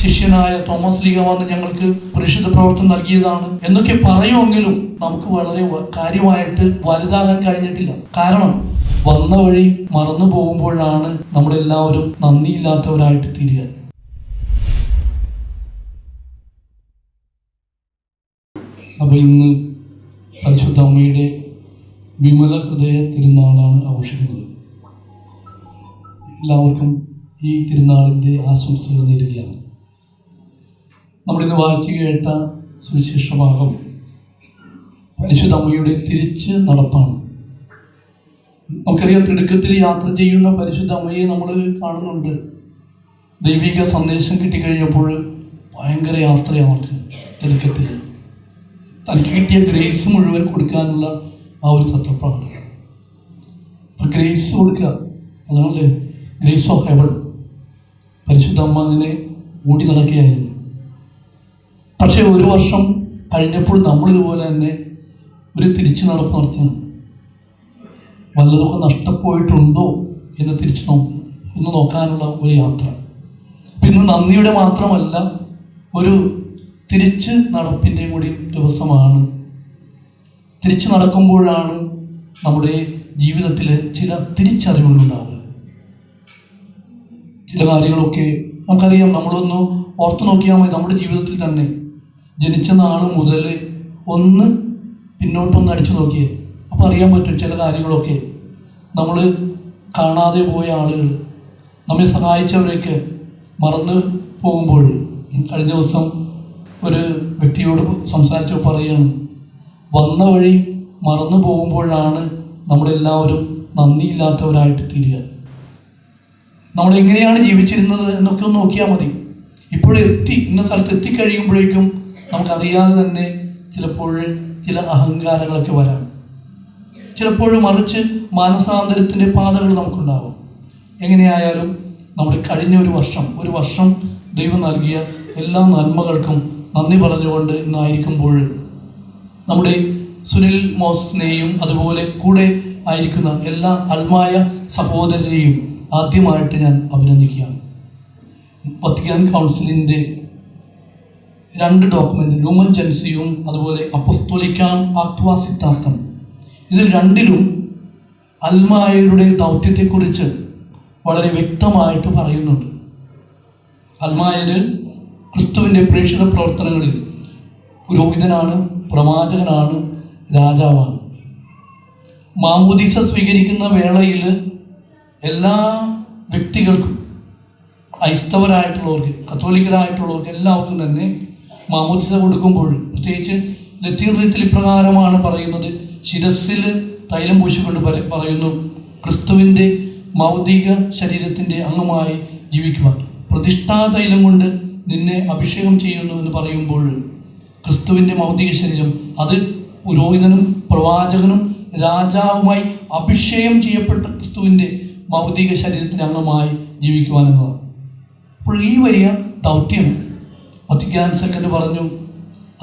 ശിഷ്യനായ തോമസ് ലീഗ വന്ന് ഞങ്ങൾക്ക് പരിശുദ്ധ പ്രവർത്തനം നൽകിയതാണ് എന്നൊക്കെ പറയുമെങ്കിലും നമുക്ക് വളരെ കാര്യമായിട്ട് വലുതാകാൻ കഴിഞ്ഞിട്ടില്ല. കാരണം വന്ന വഴി മറന്നു പോകുമ്പോഴാണ് നമ്മളെല്ലാവരും നന്ദിയില്ലാത്തവരായിട്ട് തീരുക. സഭ ഇന്ന് പരിശുദ്ധ അമ്മയുടെ വിമല ഹൃദയ തിരുനാളാണ് ആഘോഷിക്കുന്നത്. എല്ലാവർക്കും ഈ തിരുനാളിന്റെ ആശംസകൾ നേരുകയാണ്. നമ്മളിന്ന് വായിച്ചു കേട്ട സുവിശേഷ പരിശുദ്ധമ്മയുടെ തിരിച്ച് നടപ്പാണ്. നമുക്കറിയാം തിടുക്കത്തിൽ യാത്ര ചെയ്യുന്ന പരിശുദ്ധ അമ്മയെ നമ്മൾ കാണുന്നുണ്ട്. ദൈവിക സന്ദേശം കിട്ടിക്കഴിഞ്ഞപ്പോൾ ഭയങ്കര യാത്രയാണ് അവർക്ക് തിടുക്കത്തിൽ തനിക്ക് കിട്ടിയ ഗ്രേസ് മുഴുവൻ കൊടുക്കാനുള്ള ആ ഒരു തത്വപ്പാണ് അപ്പം ഗ്രേസ് കൊടുക്കുക അതാണല്ലേ? Grace of heaven. പരിശുദ്ധ അമ്മ അങ്ങനെ ഓടി നടക്കുകയായിരുന്നു. പക്ഷേ ഒരു വർഷം കഴിഞ്ഞപ്പോൾ നമ്മളിതുപോലെ തന്നെ ഒരു തിരിച്ചു നടപ്പ് നടത്തുന്നു വല്ലതൊക്കെ നഷ്ടപ്പോയിട്ടുണ്ടോ എന്ന് തിരിച്ചു നോക്കുന്നു ഒന്ന് നോക്കാനുള്ള ഒരു യാത്ര. പിന്നെ നന്ദിയുടെ മാത്രമല്ല ഒരു തിരിച്ച് നടപ്പിന്റെയും കൂടി ദിവസമാണ്. തിരിച്ചു നടക്കുമ്പോഴാണ് നമ്മുടെ ജീവിതത്തിൽ ചില തിരിച്ചറിവുകളുണ്ടാവുക. ചില കാര്യങ്ങളൊക്കെ നമുക്കറിയാം നമ്മളൊന്ന് ഓർത്തു നോക്കിയാൽ മതി നമ്മുടെ ജീവിതത്തിൽ തന്നെ. ജനിച്ച നാൾ മുതൽ ഒന്ന് പിന്നോട്ടൊന്ന് അടിച്ചു നോക്കിയേ. അപ്പോൾ അറിയാൻ പറ്റും ചില കാര്യങ്ങളൊക്കെ. നമ്മൾ കാണാതെ പോയ ആളുകൾ നമ്മെ സഹായിച്ചവരെയൊക്കെ മറന്നു പോകുമ്പോൾ കഴിഞ്ഞ ദിവസം ഒരു വ്യക്തിയോട് സംസാരിച്ചപ്പോൾ പറയുകയാണ് വന്ന വഴി മറന്നു പോകുമ്പോഴാണ് നമ്മളെല്ലാവരും നന്ദിയില്ലാത്തവരായിട്ട് തീരുക. നമ്മൾ എങ്ങനെയാണ് ജീവിച്ചിരുന്നത് എന്നൊക്കെ ഒന്ന് നോക്കിയാൽ മതി. ഇപ്പോഴെത്തി ഇന്ന സ്ഥലത്ത് എത്തിക്കഴിയുമ്പോഴേക്കും നമുക്കറിയാതെ തന്നെ ചിലപ്പോൾ ചില അഹങ്കാരങ്ങളൊക്കെ വരാം. ചിലപ്പോൾ മറിച്ച് മാനസാന്തരത്തിന്റെ പാതകൾ നമുക്കുണ്ടാവും. എങ്ങനെയായാലും നമ്മൾ കഴിഞ്ഞ ഒരു വർഷം ഒരു വർഷം ദൈവം നൽകിയ എല്ലാ നന്മകൾക്കും നന്ദി പറഞ്ഞുകൊണ്ട് ഇന്നായിരിക്കുമ്പോൾ നമ്മുടെ സുനിൽ മോസിനെയും അതുപോലെ കൂടെ ആയിരിക്കുന്ന എല്ലാ അൽമായ സഹോദരരെയും ആദ്യമായിട്ട് ഞാൻ അഭിനന്ദിക്കുകയാണ്. വത്തിക്കാൻ കൗൺസിലിന്റെ രണ്ട് ഡോക്യുമെന്റ് ലൂമൻ ജൻസിയും അതുപോലെ അപ്പസ്തോലിക്കാൻ ആക്വാ സിദ്ധാർത്ഥം ഇതിൽ രണ്ടിലും അൽമായയുടെ ദൗത്യത്തെക്കുറിച്ച് വളരെ വ്യക്തമായിട്ട് പറയുന്നുണ്ട്. അൽമായര് ക്രിസ്തുവിന്റെ പ്രേക്ഷിത പ്രവർത്തനങ്ങളിൽ പുരോഹിതനാണ് പ്രവാചകനാണ് രാജാവാണ്. മാമുദീസ സ്വീകരിക്കുന്ന വേളയിൽ എല്ലാ വ്യക്തികൾക്കും ക്രൈസ്തവരായിട്ടുള്ളവർക്ക് കത്തോലിക്കരായിട്ടുള്ളവർക്ക് എല്ലാവർക്കും തന്നെ മാമോദിസ കൊടുക്കുമ്പോൾ പ്രത്യേകിച്ച് ലത്തീൻ റീത്തിൽ ഇപ്രകാരമാണ് പറയുന്നത്. ശിരസിൽ തൈലം പൂശിക്കൊണ്ട് പറ- പറയുന്നു ക്രിസ്തുവിന്റെ മൗതിക ശരീരത്തിന്റെ അംഗമായി ജീവിക്കുവാൻ. പ്രതിഷ്ഠാ തൈലം കൊണ്ട് നിന്നെ അഭിഷേകം ചെയ്യുന്നു എന്ന് പറയുമ്പോൾ ക്രിസ്തുവിന്റെ മൗതിക ശരീരം അത് പുരോഹിതനും പ്രവാചകനും രാജാവുമായി അഭിഷേകം ചെയ്യപ്പെട്ട ക്രിസ്തുവിന്റെ മൗതിക ശരീരത്തിന്റെ അംഗമായി ജീവിക്കുവാൻ എന്നതാണ്. അപ്പോൾ ഈ വലിയ ദൗത്യം. വത്തിക്കാൻ സെക്കൻഡ് പറഞ്ഞു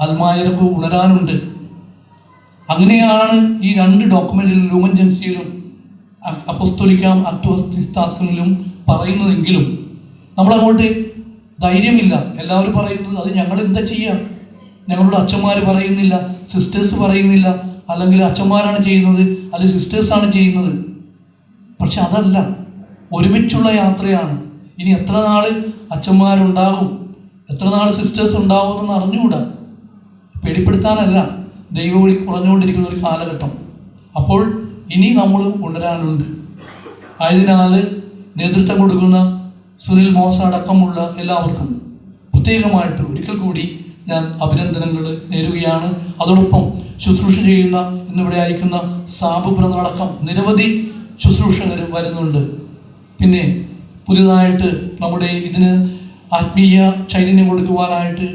അൽമായിരപ്പ് ഉണരാനുണ്ട്. അങ്ങനെയാണ് ഈ രണ്ട് ഡോക്യുമെന്റിലും ലൂമൻ ജൻസിയിലും അപ്പസ്തോലിക്കാം അക്ടോസ്തിസ്ഥാത്വങ്ങളിലും പറയുന്നതെങ്കിലും നമ്മളങ്ങോട്ട് ധൈര്യമില്ല. എല്ലാവരും പറയുന്നത് അത് ഞങ്ങൾ എന്താ ചെയ്യുക ഞങ്ങളുടെ അച്ഛന്മാർ പറയുന്നില്ല സിസ്റ്റേഴ്സ് പറയുന്നില്ല അല്ലെങ്കിൽ അച്ഛന്മാരാണ് ചെയ്യുന്നത് അല്ലെങ്കിൽ സിസ്റ്റേഴ്സാണ് ചെയ്യുന്നത്. പക്ഷെ അതല്ല ഒരുമിച്ചുള്ള യാത്രയാണ്. ഇനി എത്ര നാൾ അച്ഛന്മാരുണ്ടാകും? എത്ര നാൾ സിസ്റ്റേഴ്സ് ഉണ്ടാവുമെന്ന് അറിഞ്ഞുകൂടാ? പേടിപ്പെടുത്താനല്ല. ദൈവവിളി കുറഞ്ഞുകൊണ്ടിരിക്കുന്ന ഒരു കാലഘട്ടം. അപ്പോൾ ഇനി നമ്മൾ ഉണരാനുണ്ട്. ആയതിനാൽ നേതൃത്വം കൊടുക്കുന്ന സുനിൽ മോസ അടക്കമുള്ള എല്ലാവർക്കും പ്രത്യേകമായിട്ട് ഒരിക്കൽ കൂടി ഞാൻ അഭിനന്ദനങ്ങൾ നേരുകയാണ്. അതോടൊപ്പം ശുശ്രൂഷ ചെയ്യുന്ന ഇന്നിവിടെ അയക്കുന്ന സാബു ബ്രദർ അടക്കം നിരവധി ശുശ്രൂഷകർ വരുന്നുണ്ട്. പിന്നെ പുതിയതായിട്ട് നമ്മുടെ ഇതിന് ആത്മീയ ചൈതന്യം കൊടുക്കുവാനായിട്ട്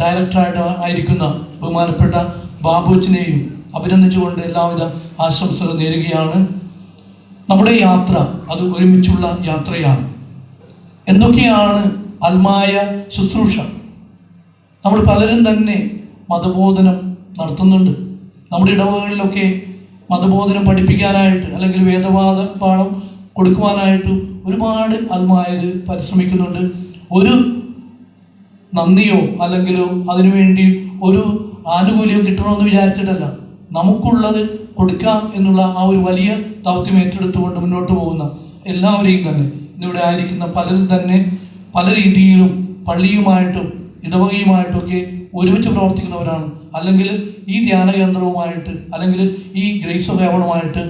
ഡയറക്ടറായിട്ട് ആയിരിക്കുന്ന ബഹുമാനപ്പെട്ട ബാബുച്ചിനെയും അഭിനന്ദിച്ചുകൊണ്ട് എല്ലാവിധ ആശംസകൾ നേരുകയാണ്. നമ്മുടെ യാത്ര അത് ഒരുമിച്ചുള്ള യാത്രയാണ്. എന്തൊക്കെയാണ് അൽമായ ശുശ്രൂഷ? നമ്മൾ പലരും തന്നെ മതബോധനം നടത്തുന്നുണ്ട്. നമ്മുടെ ഇടവകളിലൊക്കെ മതബോധനം പഠിപ്പിക്കാനായിട്ട് അല്ലെങ്കിൽ വേദവാദ പാഠം കൊടുക്കുവാനായിട്ട് ഒരുപാട് അൽമായർ പരിശ്രമിക്കുന്നുണ്ട്. ഒരു നന്ദിയോ അല്ലെങ്കിൽ അതിനുവേണ്ടി ഒരു ആനുകൂല്യം കിട്ടണമെന്ന് വിചാരിച്ചിട്ടല്ല. നമുക്കുള്ളത് കൊടുക്കാം എന്നുള്ള ആ ഒരു വലിയ ദൗത്യം ഏറ്റെടുത്തുകൊണ്ട് മുന്നോട്ട് പോകുന്ന എല്ലാവരെയും തന്നെ. ഇന്നിവിടെ ആയിരിക്കുന്ന പലരും തന്നെ പല രീതിയിലും പള്ളിയുമായിട്ടും ഇടവകയുമായിട്ടൊക്കെ ഒരുമിച്ച് പ്രവർത്തിക്കുന്നവരാണ്. അല്ലെങ്കിൽ ഈ ധ്യാന കേന്ദ്രവുമായിട്ട് അല്ലെങ്കിൽ ഈ ഗ്രേസ് സേവനവുമായിട്ട്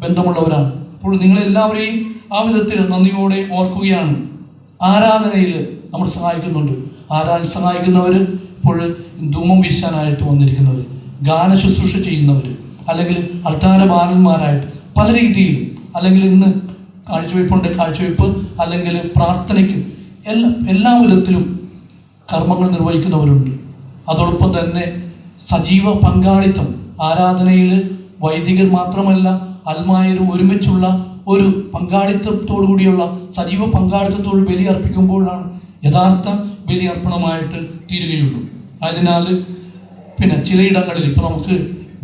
ബന്ധമുള്ളവരാണ്. അപ്പോൾ നിങ്ങളെല്ലാവരെയും ആ വിധത്തിൽ നന്ദിയോടെ ഓർക്കുകയാണ്. ആരാധനയിൽ നമ്മൾ സഹായിക്കുന്നുണ്ട്. ആരാധന സഹായിക്കുന്നവർ ഇപ്പോൾ ധൂമം വീശാനായിട്ട് വന്നിരിക്കുന്നവർ ഗാന ശുശ്രൂഷ ചെയ്യുന്നവർ അല്ലെങ്കിൽ അൾത്താര ബാലന്മാരായിട്ട് പല രീതിയിലും അല്ലെങ്കിൽ ഇന്ന് കാഴ്ചവയ്പ്പുണ്ട് കാഴ്ചവയ്പ്പ് അല്ലെങ്കിൽ പ്രാർത്ഥനയ്ക്ക് എല്ലാ എല്ലാ വിധത്തിലും കർമ്മങ്ങൾ നിർവഹിക്കുന്നവരുണ്ട്. അതോടൊപ്പം തന്നെ സജീവ പങ്കാളിത്തം ആരാധനയിൽ വൈദികർ മാത്രമല്ല അൽമായരും ഒരുമിച്ചുള്ള ഒരു പങ്കാളിത്തത്തോടു കൂടിയുള്ള സജീവ പങ്കാളിത്തത്തോട് ബലി അർപ്പിക്കുമ്പോഴാണ് യഥാർത്ഥ ബലി അർപ്പണമായിട്ട് തീരുകയുള്ളൂ. അതിനാൽ പിന്നെ ചിലയിടങ്ങളിൽ ഇപ്പോൾ നമുക്ക്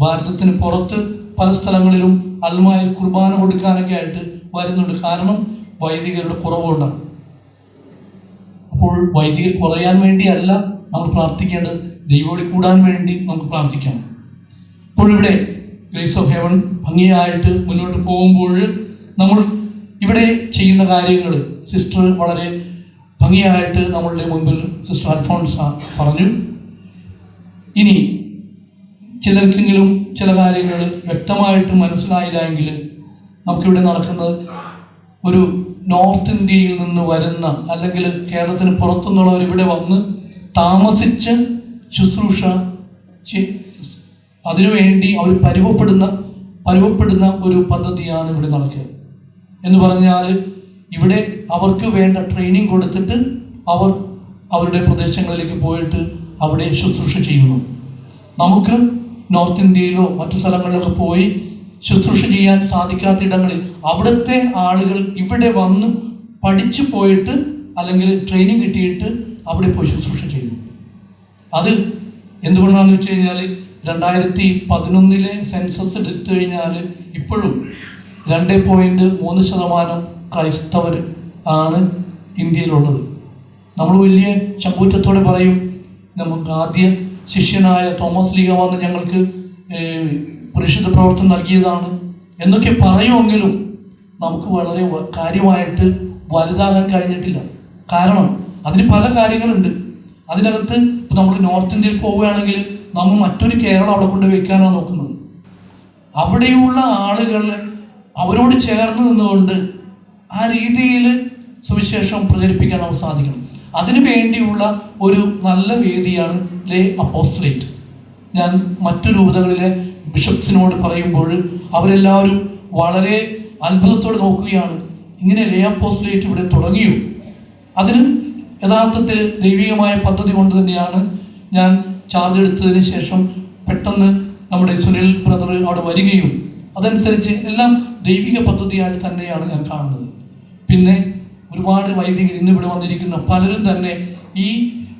ഭാരതത്തിന് പുറത്ത് പല സ്ഥലങ്ങളിലും അൽമായിൽ കുർബാന കൊടുക്കാനൊക്കെ ആയിട്ട് വരുന്നുണ്ട്. കാരണം വൈദികരുടെ കുറവുകൊണ്ടാണ് അപ്പോൾ വൈദികർ കുറയാൻ വേണ്ടിയല്ല നമ്മൾ പ്രാർത്ഥിക്കേണ്ടത്. ദൈവോടി കൂടാൻ വേണ്ടി നമുക്ക് പ്രാർത്ഥിക്കാം അപ്പോൾ ഇവിടെ ഗ്രേസ് ഓഫ് ഹെവൻ ഭംഗിയായിട്ട് മുന്നോട്ട് പോകുമ്പോൾ നമ്മൾ ഇവിടെ ചെയ്യുന്ന കാര്യങ്ങൾ സിസ്റ്റർ വളരെ ഭംഗിയായിട്ട് നമ്മളുടെ മുമ്പിൽ സിസ്റ്റർ അൽഫോൺസ പറഞ്ഞു. ഇനി ചിലർക്കെങ്കിലും ചില കാര്യങ്ങൾ വ്യക്തമായിട്ട് മനസ്സിലായില്ല എങ്കിൽ നമുക്കിവിടെ നടക്കുന്നത് ഒരു നോർത്ത് ഇന്ത്യയിൽ നിന്ന് വരുന്ന അല്ലെങ്കിൽ കേരളത്തിന് പുറത്തുനിന്നുള്ളവർ ഇവിടെ വന്ന് താമസിച്ച് ശുശ്രൂഷ അതിനുവേണ്ടി അവർ പരുവപ്പെടുന്ന പരുവപ്പെടുന്ന ഒരു പദ്ധതിയാണ് ഇവിടെ നടക്കുക. എന്ന് പറഞ്ഞാൽ ഇവിടെ അവർക്ക് വേണ്ട ട്രെയിനിങ് കൊടുത്തിട്ട് അവർ അവരുടെ പ്രദേശങ്ങളിലേക്ക് പോയിട്ട് അവിടെ ശുശ്രൂഷ ചെയ്യുന്നു. നമുക്ക് നോർത്ത് ഇന്ത്യയിലോ മറ്റു സ്ഥലങ്ങളിലൊക്കെ പോയി ശുശ്രൂഷ ചെയ്യാൻ സാധിക്കാത്ത ഇടങ്ങളിൽ അവിടുത്തെ ആളുകൾ ഇവിടെ വന്ന് പഠിച്ചു പോയിട്ട് അല്ലെങ്കിൽ ട്രെയിനിങ് കിട്ടിയിട്ട് അവിടെ പോയി ശുശ്രൂഷ ചെയ്യുന്നു. അത് എന്തുകൊണ്ടാണെന്ന് വെച്ച് കഴിഞ്ഞാൽ രണ്ടായിരത്തി പതിനൊന്നിലെ സെൻസസ് എടുത്തു കഴിഞ്ഞാൽ ഇപ്പോഴും രണ്ട് പോയിന്റ് മൂന്ന് ശതമാനം ക്രൈസ്തവർ ആണ് ഇന്ത്യയിലുള്ളത്. നമ്മൾ വലിയ ചങ്കൂറ്റത്തോടെ പറയും നമുക്ക് ആദ്യ ശിഷ്യനായ തോമസ് ലീഗ വന്ന് ഞങ്ങൾക്ക് പുരുഷത്വ പ്രവർത്തനം നൽകിയതാണ്. എന്നൊക്കെ പറയുമെങ്കിലും നമുക്ക് വളരെ കാര്യമായിട്ട് വലുതാകാൻ കഴിഞ്ഞിട്ടില്ല. കാരണം അതിന് പല കാര്യങ്ങളുണ്ട്. അതിനകത്ത് ഇപ്പം നമ്മൾ നോർത്ത് ഇന്ത്യയിൽ പോവുകയാണെങ്കിൽ നമ്മൾ മറ്റൊരു കേരളം അവിടെ കൊണ്ട് നോക്കുന്നത്. അവിടെയുള്ള ആളുകൾ അവരോട് ചേർന്ന് നിന്നുകൊണ്ട് ആ രീതിയിൽ സുവിശേഷം പ്രചരിപ്പിക്കാൻ നമുക്ക് സാധിക്കണം. അതിനു വേണ്ടിയുള്ള ഒരു നല്ല വേദിയാണ് ലേ അപ്പോസ്റ്റലേറ്റ് ഞാൻ മറ്റു രൂപതകളിലെ ബിഷപ്സിനോട് പറയുമ്പോൾ അവരെല്ലാവരും വളരെ അത്ഭുതത്തോടെ നോക്കുകയാണ് ഇങ്ങനെ ലേ അപ്പോസ്റ്റലേറ്റ് ഇവിടെ തുടങ്ങിയോ? അതിന് യഥാർത്ഥത്തിൽ ദൈവികമായ പദ്ധതി കൊണ്ട് തന്നെയാണ് ഞാൻ ചാർജ് എടുത്തതിന് ശേഷം പെട്ടെന്ന് നമ്മുടെ സുനിൽ ബ്രദർ അവിടെ വരികയും അതനുസരിച്ച് എല്ലാം ദൈവിക പദ്ധതിയായിട്ട് തന്നെയാണ് ഞാൻ കാണുന്നത്. പിന്നെ ഒരുപാട് വൈദികർ ഇന്ന് ഇവിടെ വന്നിരിക്കുന്ന പലരും തന്നെ ഈ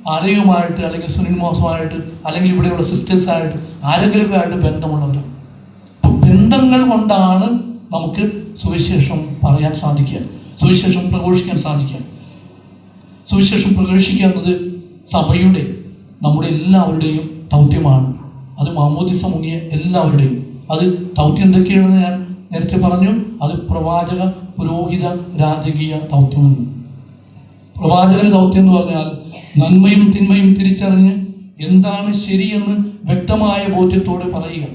ആലയവുമായിട്ട് അല്ലെങ്കിൽ സുനിൽ മോസമായിട്ട് അല്ലെങ്കിൽ ഇവിടെയുള്ള സിസ്റ്റേഴ്സായിട്ട് ആരെങ്കിലുമൊക്കെ ആയിട്ട് ബന്ധമുള്ളവരാണ്. ബന്ധങ്ങൾ കൊണ്ടാണ് നമുക്ക് സുവിശേഷം പറയാൻ സാധിക്കുക. സുവിശേഷം പ്രഘോഷിക്കാൻ സാധിക്കുക. സുവിശേഷം പ്രഘോഷിക്കുക എന്നത് സഭയുടെ നമ്മുടെ എല്ലാവരുടെയും ദൗത്യമാണ്. അത് മാമോദിസ മുങ്ങിയ എല്ലാവരുടെയും അത് ദൗത്യം എന്തൊക്കെയാണെന്ന് ഞാൻ നേരത്തെ പറഞ്ഞു. അത് പ്രവാചക പുരോഹിത രാജകീയ ദൗത്യമാണ് പ്രവാചകന്റെ ദൗത്യം എന്ന് പറഞ്ഞാൽ നന്മയും തിന്മയും തിരിച്ചറിഞ്ഞ് എന്താണ് ശരിയെന്ന് വ്യക്തമായ ബോധ്യത്തോടെ പറയുക.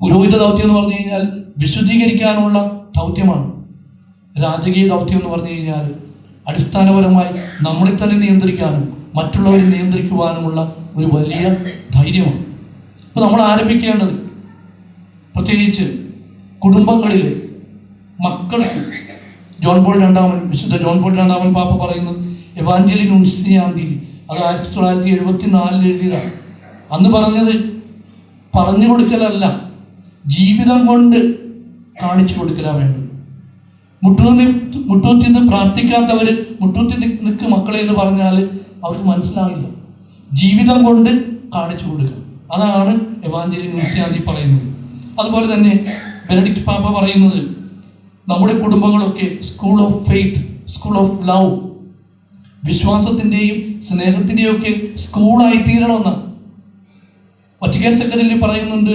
പുരോഹിത ദൗത്യം എന്ന് പറഞ്ഞു കഴിഞ്ഞാൽ വിശുദ്ധീകരിക്കാനുള്ള ദൗത്യമാണ്. രാജകീയ ദൗത്യം എന്ന് പറഞ്ഞു കഴിഞ്ഞാൽ അടിസ്ഥാനപരമായി നമ്മളെ തന്നെ നിയന്ത്രിക്കാനും മറ്റുള്ളവരെ നിയന്ത്രിക്കുവാനുമുള്ള ഒരു വലിയ ധൈര്യമാണ്. ഇപ്പോൾ നമ്മൾ ആരംഭിക്കേണ്ടത് പ്രത്യേകിച്ച് കുടുംബങ്ങളിൽ മക്കൾക്ക് ജോൺ പോൾ രണ്ടാമൻ വിശുദ്ധ ജോൺ പോൾ രണ്ടാമൻ പാപ്പ പറയുന്നത് എവാഞ്ചലി നുൻസിയാണ്ടി അത് ആയിരത്തി തൊള്ളായിരത്തി എഴുപത്തി നാലിൽ എഴുതിയതാണ്. അന്ന് പറഞ്ഞത് പറഞ്ഞു കൊടുക്കലല്ല ജീവിതം കൊണ്ട് കാണിച്ചു കൊടുക്കലാ വേണ്ടത്. മുട്ടുനിന്ന് മുട്ടൂത്തി നിന്ന് പ്രാർത്ഥിക്കാത്തവർ മുട്ടൂത്തി നിൽക്കുന്ന മക്കളെ എന്ന് പറഞ്ഞാൽ അവർക്ക് മനസ്സിലാവില്ല ജീവിതം കൊണ്ട് കാണിച്ചു കൊടുക്കണം. അതാണ് എവാഞ്ചലി നുൻസിയാണ്ടി പറയുന്നത്. അതുപോലെ തന്നെ ബെനഡിക്ട് പാപ്പ പറയുന്നത് നമ്മുടെ കുടുംബങ്ങളൊക്കെ school of faith school of love വിശ്വാസത്തിന്റെയും സ്നേഹത്തിന്റെയും ഒക്കെ സ്കൂളായി തീരണമെന്നാണ് വറ്റിക്കാൻ സെക്രട്ടറി പറയുന്നുണ്ട്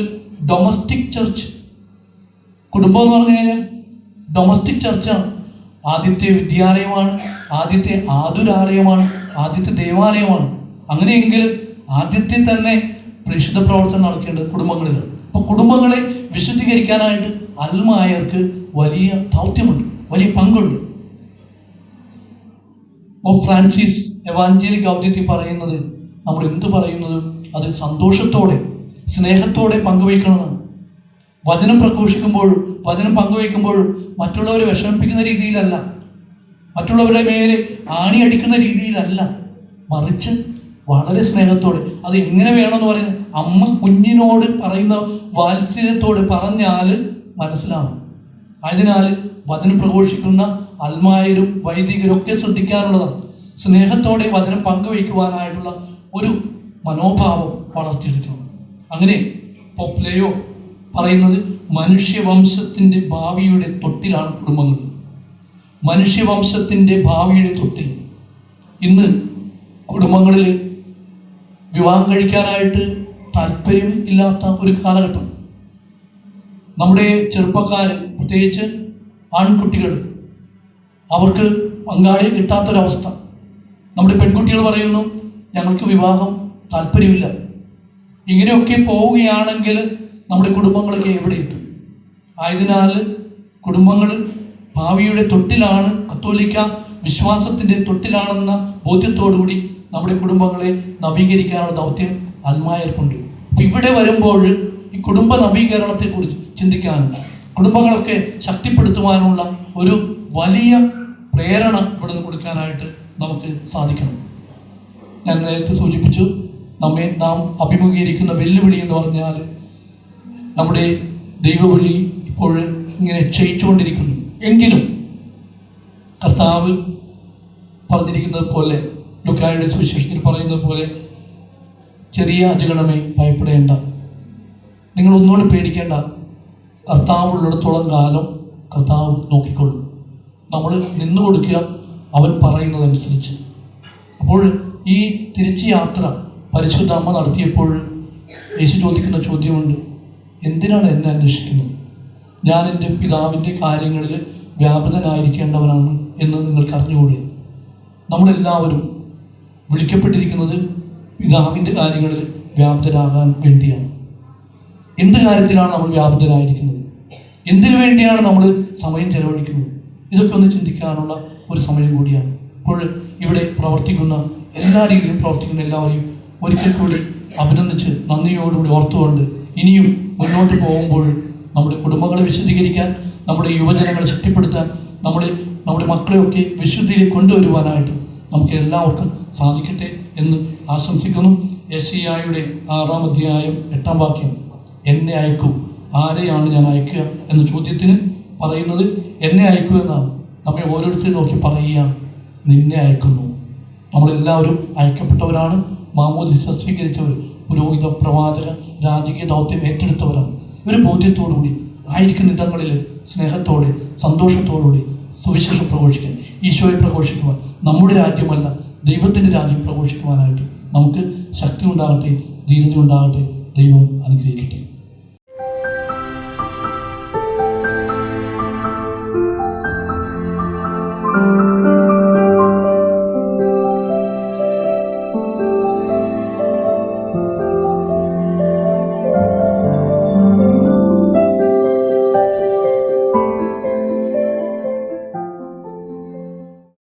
ഡൊമസ്റ്റിക് ചർച്ച് കുടുംബം എന്ന് പറഞ്ഞു കഴിഞ്ഞാൽ ഡൊമസ്റ്റിക് ചർച്ചാണ് ആദ്യത്തെ വിദ്യാലയമാണ് ആദ്യത്തെ ആതുരാലയമാണ് ആദ്യത്തെ ദേവാലയമാണ്. അങ്ങനെയെങ്കിൽ ആദ്യത്തെ തന്നെ പ്രേക്ഷിത പ്രവർത്തനം നടക്കേണ്ടത് കുടുംബങ്ങളിലാണ് അപ്പോൾ കുടുംബങ്ങളെ വിശുദ്ധീകരിക്കാനായിട്ട് അൽമായർക്ക് വലിയ ദൗത്യമുണ്ട് വലിയ പങ്കുണ്ട്. ഓ ഫ്രാൻസിസ് എവാഞ്ചലിക് ഔദ്യത്തിൽ പറയുന്നത് നമ്മൾ എന്ത് പറയുന്നത്? അത് സന്തോഷത്തോടെ സ്നേഹത്തോടെ പങ്കുവയ്ക്കണമെന്നാണ്. വചനം പ്രഘോഷിക്കുമ്പോൾ വചനം പങ്കുവയ്ക്കുമ്പോഴും മറ്റുള്ളവരെ വിഷമിപ്പിക്കുന്ന രീതിയിലല്ല. മറ്റുള്ളവരുടെ മേലെ ആണി അടിക്കുന്ന രീതിയിലല്ല. മറിച്ച് വളരെ സ്നേഹത്തോടെ അത് എങ്ങനെ വേണമെന്ന് പറയുന്നത്? അമ്മ കുഞ്ഞിനോട് പറയുന്ന വാത്സല്യത്തോട് പറഞ്ഞാൽ മനസ്സിലാവും. അതിനാൽ വചനം പ്രഘോഷിക്കുന്ന അൽമായരും വൈദികരും ഒക്കെ ശ്രദ്ധിക്കാനുള്ളതാണ് സ്നേഹത്തോടെ വചനം പങ്കുവയ്ക്കുവാനായിട്ടുള്ള ഒരു മനോഭാവം വളർത്തിയെടുക്കണം. അങ്ങനെ പൊപ്ലയോ പറയുന്നത് മനുഷ്യവംശത്തിന്റെ ഭാവിയുടെ തൊട്ടിലാണ് കുടുംബങ്ങൾ. മനുഷ്യവംശത്തിന്റെ ഭാവിയുടെ തൊട്ടിൽ. ഇന്ന് കുടുംബങ്ങളിൽ വിവാഹം കഴിക്കാനായിട്ട് താല്പര്യം ഇല്ലാത്ത ഒരു കാലഘട്ടം. നമ്മുടെ ചെറുപ്പക്കാർ പ്രത്യേകിച്ച് ആൺകുട്ടികൾ അവർക്ക് പങ്കാളിയെ കിട്ടാത്തൊരവസ്ഥ. നമ്മുടെ പെൺകുട്ടികൾ പറയുന്നു ഞങ്ങൾക്ക് വിവാഹം താല്പര്യമില്ല. ഇങ്ങനെയൊക്കെ പോവുകയാണെങ്കിൽ നമ്മുടെ കുടുംബങ്ങളൊക്കെ എവിടെ എത്തും ആയതിനാൽ കുടുംബങ്ങൾ ഭാവിയുടെ തൊട്ടിലാണ് കത്തോലിക്ക വിശ്വാസത്തിന്റെ തൊട്ടിലാണെന്ന ബോധ്യത്തോടുകൂടി നമ്മുടെ കുടുംബങ്ങളെ നവീകരിക്കാനുള്ള ദൗത്യം അൽമായർക്കുണ്ട് ഇവിടെ വരുമ്പോൾ ഈ കുടുംബ നവീകരണത്തെക്കുറിച്ച് ചിന്തിക്കാനും കുടുംബങ്ങളൊക്കെ ശക്തിപ്പെടുത്തുവാനുള്ള ഒരു വലിയ പ്രേരണ ഇവിടെ നിന്ന് കൊടുക്കാനായിട്ട് നമുക്ക് സാധിക്കണം. ഞാൻ നേരത്തെ സൂചിപ്പിച്ചു നമ്മെ നാം അഭിമുഖീകരിക്കുന്ന വെല്ലുവിളി എന്ന് പറഞ്ഞാൽ നമ്മുടെ ദൈവവിളി ഇപ്പോൾ ഇങ്ങനെ ക്ഷയിച്ചുകൊണ്ടിരിക്കുന്നു. എങ്കിലും കർത്താവ് പറഞ്ഞിരിക്കുന്നത് പോലെ ലുക്കായുടെ സുവിശേഷത്തിൽ പറയുന്നത് പോലെ ചെറിയ അജഗണമേ ഭയപ്പെടേണ്ട. നിങ്ങൾ ഒന്നുകൂടി പേടിക്കേണ്ട. കർത്താവ് ഉള്ളിടത്തോളം കാലം കർത്താവ് നോക്കിക്കൊള്ളും. നമ്മൾ നിന്നു കൊടുക്കുക അവൻ പറയുന്നതനുസരിച്ച്. അപ്പോൾ ഈ തിരിച്ച് യാത്ര പരിശുദ്ധ അമ്മ നടത്തിയപ്പോൾ യേശു ചോദിക്കുന്ന ചോദ്യമുണ്ട് എന്തിനാണ് എന്നെ അന്വേഷിക്കുന്നത്? ഞാൻ എന്റെ പിതാവിന്റെ കാര്യങ്ങളിൽ വ്യാപൃതനായിരിക്കേണ്ടവനാണ് എന്ന് നിങ്ങൾക്ക് അറിഞ്ഞുകൂടി നമ്മളെല്ലാവരും വിളിക്കപ്പെട്ടിരിക്കുന്നത് പിതാവിന്റെ കാര്യങ്ങളിൽ വ്യാപ്തരാകാൻ വേണ്ടിയാണ്. എന്ത് കാര്യത്തിലാണ് നമ്മൾ വ്യാപൃതരായിരിക്കുന്നത്? എന്തിനു വേണ്ടിയാണ് നമ്മൾ സമയം ചെലവഴിക്കുന്നത്? ഇതൊക്കെ ഒന്ന് ചിന്തിക്കാനുള്ള ഒരു സമയം കൂടിയാണ്. ഇപ്പോൾ ഇവിടെ പ്രവർത്തിക്കുന്ന എല്ലാ രീതിയിലും പ്രവർത്തിക്കുന്ന എല്ലാവരെയും ഒരിക്കൽ കൂടി അഭിനന്ദിച്ച് നന്ദിയോടുകൂടി ഓർത്തുകൊണ്ട് ഇനിയും മുന്നോട്ട് പോകുമ്പോൾ നമ്മുടെ കുടുംബങ്ങളെ വിശദീകരിക്കാൻ നമ്മുടെ യുവജനങ്ങളെ ശക്തിപ്പെടുത്താൻ നമ്മുടെ നമ്മുടെ മക്കളെയൊക്കെ വിശുദ്ധിയിൽ കൊണ്ടുവരുവാനായിട്ട് നമുക്ക് എല്ലാവർക്കും സാധിക്കട്ടെ. എന്ന് ആശംസിക്കുന്നു. യശിയായുടെ ആറാം അധ്യായം എട്ടാം വാക്യം. എന്നെ അയക്കൂ. ആരെയാണ് ഞാൻ അയക്കുക? എന്ന ചോദ്യത്തിന് പറയുന്നത് എന്നെ അയക്കൂ എന്നാണ്. നമ്മെ ഓരോരുത്തരും നോക്കി പറയുകയാണ്. നിന്നെ അയക്കുന്നു. നമ്മളെല്ലാവരും അയക്കപ്പെട്ടവരാണ്. മാമോദിസ സ്വീകരിച്ചവർ പുരോഹിത പ്രവാചക രാജകീയ ദൗത്യം ഏറ്റെടുത്തവരാണ്. ഒരു ബോധ്യത്തോടുകൂടി ആയിരിക്കുന്ന ഇടങ്ങളിൽ സ്നേഹത്തോടെ സന്തോഷത്തോടുകൂടി സുവിശേഷം പ്രഘോഷിക്കാൻ ഈശോയെ പ്രഘോഷിക്കുവാൻ നമ്മുടെ രാജ്യമല്ല ദൈവത്തിന്റെ രാജ്യം പ്രഘോഷിക്കുവാനായിട്ട് നമുക്ക് ശക്തി ഉണ്ടാകട്ടെ ധീരത ഉണ്ടാകട്ടെ ദൈവം അനുഗ്രഹിക്കട്ടെ.